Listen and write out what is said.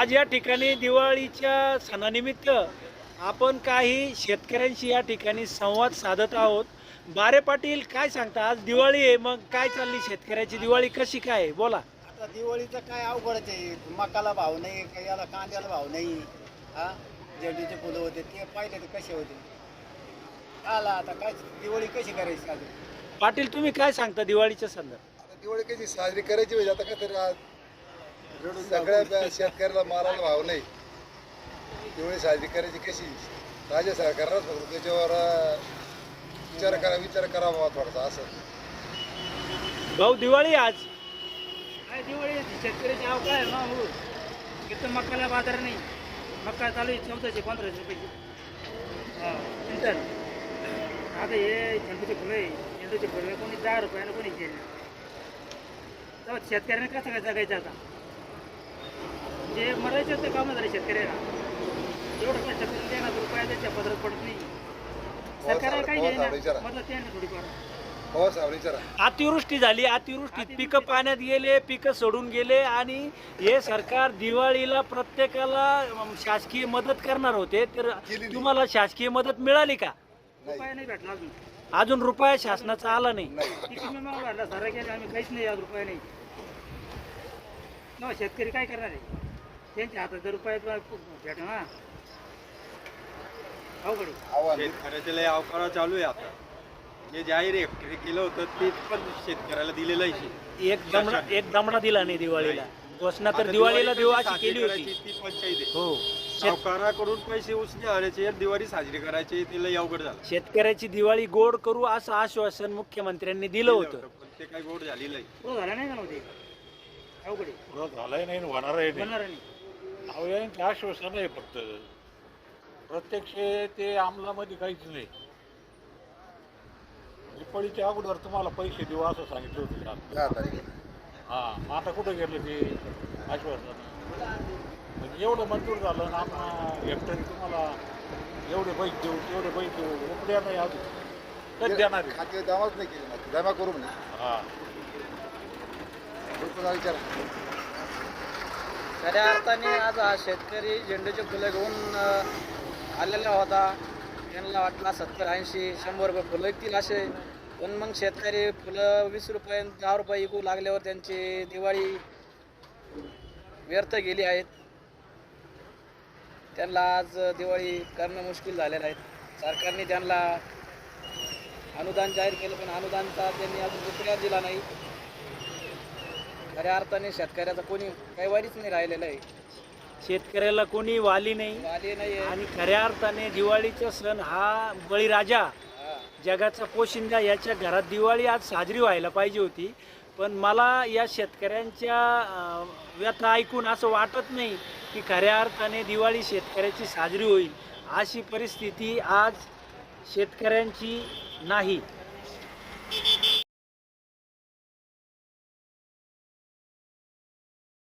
आज या ठिकाणी दिवाळीच्या सणानिमित्त आपण काही शेतकऱ्यांशी या ठिकाणी संवाद साधत आहोत. बारे पाटील काय सांगता? आज दिवाळी आहे मग काय चालली शेतकऱ्याची दिवाळी? कशी काय आहे? बोला. आता दिवाळीचं काय अवघडच आहे. मकाला भाव नाही काही याला कांद्याला भाव नाही. हा? झेंडूचे फुलं होते ते पाहिले तर कसे होते? आला आता काय दिवाळी कशी करायची पाटील तुम्ही काय सांगता दिवाळीच्या संदर्भात? आता दिवाळी कशी साजरी करायची म्हणजे आता काय तरी सगळ्या शेतकऱ्याला मालाला भाव नाही. दिवाळी साजरी करायची कशी? राज्य सरकारलाच फक्त त्याच्यावर विचार करा विचार करावा थोडासा असं. भाऊ दिवाळी आज. काय दिवाळी शेतकऱ्याची आव काय ना हो. इथं मक्काला बाजार नाही. मक्का चालू आहे चौदाशे पंधराशे रुपये हा क्विंटल आता हे झेंडूचे फुलं आहे. झेंडूचे फुलं कोणी दहा रुपयानं कोणी केले तेव्हा शेतकऱ्याने कसं काय जगायचं आता? जे मरायचं ते काम झालं शेतकऱ्याला एवढं काय शेतकऱ्याला देणार रुपया त्याच्या पदरात पडत नाही. सरकारला काही थोडीफार. हो साहेब विचारा. अतिवृष्टी झाली अतिवृष्टीत पिकं पाण्यात गेले पिकं सोडून गेले आणि हे सरकार दिवाळीला प्रत्येकाला अम, शासकीय मदत करणार होते. तर नाही. तुम्हाला शासकीय मदत मिळाली का? रुपया नाही भेटला अजून. अजून रुपया शासनाचा आला नाही. नाही. किती मी मग वाढला सारा केला आम्ही काहीच नाही आज रुपये नाही. शेतकरी काय करणार आहे? त्यांच्या हातात जर रुपये भेट ना. अवघड आहे. शेतकऱ्याचे लय अवकाळा चालू आहे आता. जे जाहीर हे केलं होतं ते पण शेतकऱ्याला दिलेलं आहे. एक दमडा एक दमडा दिला नाही दिवाळीला. घोषणा तर आता दिवाळीला देऊ कशी अशी साजरी केली होती ती पंचायत आहे. हो. शेत- सावकाराकडून पैसे उसने आणायचे दिवाळी साजरी करायची ते लय अवघड झालं. शेतकऱ्याची दिवाळी गोड करू असं आश्वासन मुख्यमंत्र्यांनी दिलं होतं. पण ते काही गोड झालेलं आहे झाला नाही ना होते अवघड आहे. झालंय नाही होणार नाही. अहो यांचे आश्वासन आहे फक्त. प्रत्यक्ष ते अंमलामध्ये काहीच नाही. दिपाळीच्या अगोदर तुम्हाला पैसे देऊ असं सांगितलं होतं काल. दहा तारखेला हा मग आता कुठं गेलं ते आश्वासन? म्हणजे एवढं मंजूर झालं ना आपण हेक्टरी तुम्हाला एवढे पैसे देऊ तेवढे पैसे देऊ उकड्या नाही अजून. कधी देणार आहे? खाते जमाच नाही केली ना. जमा करू म्हणे. हा. विचारा. खऱ्या अर्थाने आज हा शेतकरी झेंडूचे फुलं घेऊन आलेला होता. त्यांना वाटला सत्तर ऐंशी शंभर रुपये फुलं विकतील असे. पण मग शेतकरी फुलं वीस रुपये दहा रुपये विकू लागल्यावर त्यांची दिवाळी व्यर्थ गेली आहेत त्यांना आज दिवाळी करणं मुश्किल झालेलं आहे. सरकारने त्यांना अनुदान जाहीर केलं पण अनुदानचा त्यांनी अजून रुपया दिला नाही. खऱ्या अर्थाने शेतकऱ्याचा कोणी काही वारीच नाही राहिलेलं आहे शेतकऱ्याला कोणी वाली नाही आले नाही आहे. आणि खऱ्या अर्थाने दिवाळीचा सण हा बळीराजा. जगाचा पोशिंदा याच्या घरात दिवाळी आज साजरी व्हायला पाहिजे होती पण मला या शेतकऱ्यांच्या अं, व्यथा ऐकून असं वाटत नाही की खऱ्या अर्थाने दिवाळी शेतकऱ्याची साजरी होईल अशी परिस्थिती आज शेतकऱ्यांची नाही